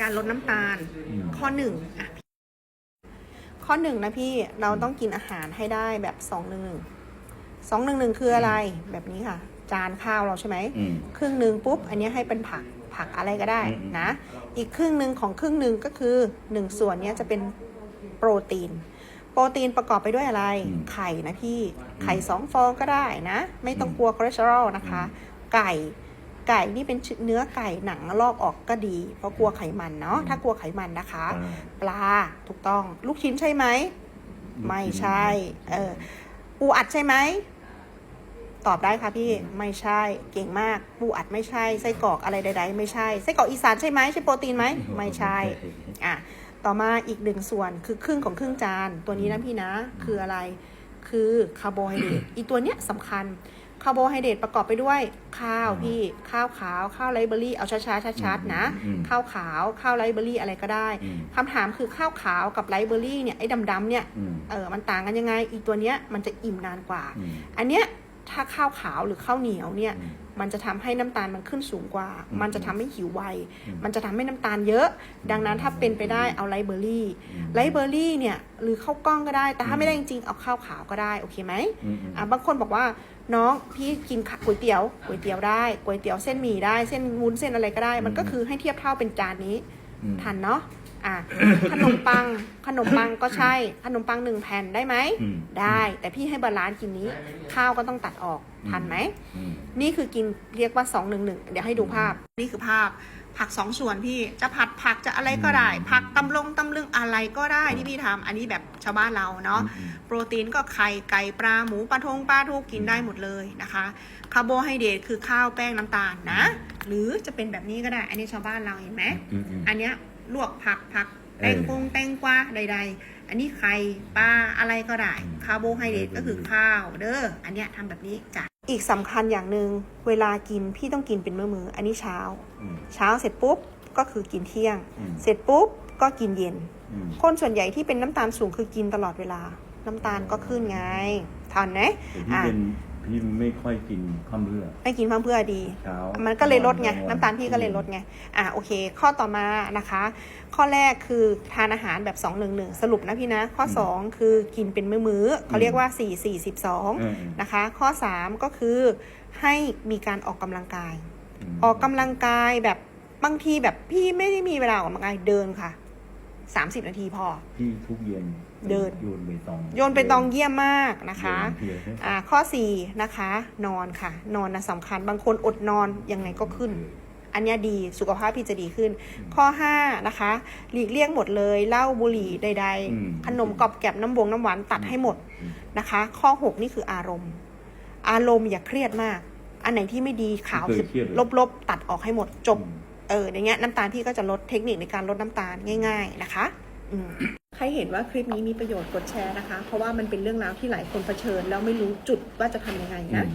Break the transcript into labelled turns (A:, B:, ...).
A: การลดน้ำตาล
B: อืม
A: ข้อหนึ่งอะข้อหนึ่งนะพี่เราต้องกินอาหารให้ได้แบบสองหนึ่งหนึ่งสองหนึ่งหนึ่งคืออะไรแบบนี้ค่ะ จานข้าวเราใช่ไหม
B: อืม
A: ครึ่งหนึ่งปุ๊บ อันนี้ให้เป็นผักผักอะไรก็ได้
B: อืม
A: นะ อีกครึ่งหนึ่งของครึ่งหนึ่งก็คือหนึ่งส่วนเนี้ยจะเป็นโปรตีน โปรตีนประกอบไปด้วยอะไรไข่นะพี่ไข่สองฟองก็ได้นะ ไม่ต้องกลัวคอเลสเตอรอลนะคะ ไก่ ไก่นี่เป็นเนื้อไก่หนังลอกออกก็ดี เพราะกลัวไขมันเนาะถ้ากลัวไขมันนะคะ
B: อ่า
A: ปลาถูกต้อง ลูกชิ้นใช่ไหมไม่ใช่ เออปูอัดใช่ไหมตอบได้ค่ะพี่ไม่ใช่เก่งมากปูอัดไม่ใช่ไส้กรอกอะไรใด ๆ ไม่ใช่ไส้กรอกอีสานใช่ไหมใช่โปรตีนไหมไม่ใช่อะต่อมาอีกหนึ่งส่วนคือครึ่งของครึ่งจาน ตัวนี้นะพี่นะ คืออะไร คือคาร์โบไฮเดรตอีตัวเนี้ยสำคัญ คาร์โบไฮเดรตประกอบไปด้วย ข้าวพี่ข้าวขาวข้าวไรเบอรี่เอาช้าๆชัดๆนะ
B: อืม
A: ข้าวขาวข้าวไรเบอรี่อะไรก็ได้
B: อืม
A: คำถามคือข้าวขาวกับไรเบอรี่เนี่ยไอ้ดำๆเนี่ย
B: อืม
A: เออมันต่างกันยังไง อีตัวเนี้ยมันจะอิ่มนานกว่า
B: อืม
A: อันเนี้ย ถ้าข้าวขาวหรือข้าวเหนียวเนี่ย
B: อืม
A: มันจะทำให้น้ำตาลมันขึ้นสูงกว่า
B: อืม
A: มันจะทำให้หิวไว
B: อืม
A: มันจะทำให้น้ำตาลเยอะ ดังนั้นถ้าเป็นไปได้เอาไรเบอรี่
B: อืม
A: ไรเบอรี่เนี่ยหรือข้าวกล้องก็ได้ แต่ถ้า
B: อืม
A: ไม่ได้จริงๆเอาข้าวขาวก็ได้โอเคไหม
B: อืมอืม
A: อะบางคนบอกว่าน้องพี่กินข้าวก๋วยเตี๋ยวก๋วยเตี๋ยวได้ก๋วยเตี๋ยวเส้นหมี่ได้เส้นวุ้นเส้นอะไรก็ได้ มันก็คือให้เทียบเท่าเป็นจานนี้
B: อืม
A: ทันเนาะอะขนมปังขนมปังก็ใช่ ขนมปังหนึ่งแผ่นได้ไหม
B: อืม
A: ได้ แต่พี่ให้บาลานซ์กินนี้ ข้าวก็ต้องตัดออกทันไหม
B: อืม
A: นี่คือกินเรียกว่า2 1 1เดี๋ยวให้ดูภาพ นี่คือภาพผักสองส่วนพี่จะผัดผักจะอะไรก็ได้ ผักตำลงตำลึงอะไรก็ได้ที่พี่ทำอันนี้แบบชาวบ้านเราเนาะ
B: อืม
A: โปรตีนก็ไข่ไก่ปลาหมูปลาทงปลาทูกินได้หมดเลยนะคะ คาร์โบไฮเดรตคือข้าวแป้งน้ำตาลนะ หรือจะเป็นแบบนี้ก็ได้ อันนี้ชาวบ้านเราเห็นไหม
B: อืมอืม
A: อันเนี้ยลวกผักผัก
B: เอ
A: แต
B: อ
A: งกงแตงกวาใด ๆ อันนี้ไข่ปลาอะไรก็ได้
B: อืม
A: คาร์โบไฮเดรตก็คือข้าวเด้ออันเนี้ยทำแบบนี้จ้ะอีกสำคัญอย่างหนึ่งเวลากินพี่ต้องกินเป็นมื้อมือๆอันนี้เช้า
B: อืม
A: เช้าเสร็จปุ๊บก็คือกินเที่ยง
B: อืม
A: เสร็จปุ๊บก็กินเย็น
B: อืม
A: คนส่วนใหญ่ที่เป็นน้ำตาลสูงคือกินตลอดเวลา น้ำตาลก็ขึ้นไงทันไหม
B: แต่พี่
A: อะ
B: เป็น พี่ไม่ค่อยกินข้าวเพื่อ
A: ไม่กินเพิ่มเพื่อดี
B: เช้า
A: มันก็เลยลดไง
B: วั
A: น้ำตาลพี่ก็เลยลดไงอะโอเค ข้อต่อมานะคะ ข้อแรกคือทานอาหารแบบ2 1 1สรุปนะพี่นะ ข้อ 2 คือกินเป็นมื้อๆเขาเรียกว่า 4 4
B: เออ
A: 12นะคะ ข้อ 3 ก็คือให้มีการออกกำลังกาย
B: ม
A: ออกกำลังกายแบบบางทีแบบพี่ไม่ได้มีเวลาออกกำลังกายเดินค่ะ 30 นาทีพอ
B: พี่ทุกเย็น
A: เดิน
B: โยนไปตอง
A: โยนไปตองเยี่ยมมากนะคะ
B: เดินเพีย
A: อ่าข้อ 4 นะคะ นอนค่ะ นอนนะสำคัญบางคนอดนอนยังไงก็ขึ้น อันเนี้ยดีสุขภาพพี่จะดีขึ้น ข้อ 5 นะคะ หลีกเลี่ยงหมดเลยเหล้าบุหรี่ใด
B: อืม
A: ๆ ขนมกรอบแกบน้ำบงน้ำหวานตัดให้หมด
B: อืม
A: นะคะข้อ 6 นี่คืออารมณ์ อารมณ์อย่าเครียดมาก อันไหนที่ไม่ดีขาว
B: ไม่เคยเครียดเลย
A: ลบๆ ตัดออกให้หมดจบ
B: อืม
A: เอออย่างเงี้ยน้ำตาลพี่ก็จะลดเทคนิคในการลดน้ำตาลง่าย ๆนะคะใครเห็นว่าคลิปนี้มีประโยชน์กดแชร์นะคะ เพราะว่ามันเป็นเรื่องราวที่หลายคนเผชิญ แล้วไม่รู้จุดว่าจะทำยังไงนะ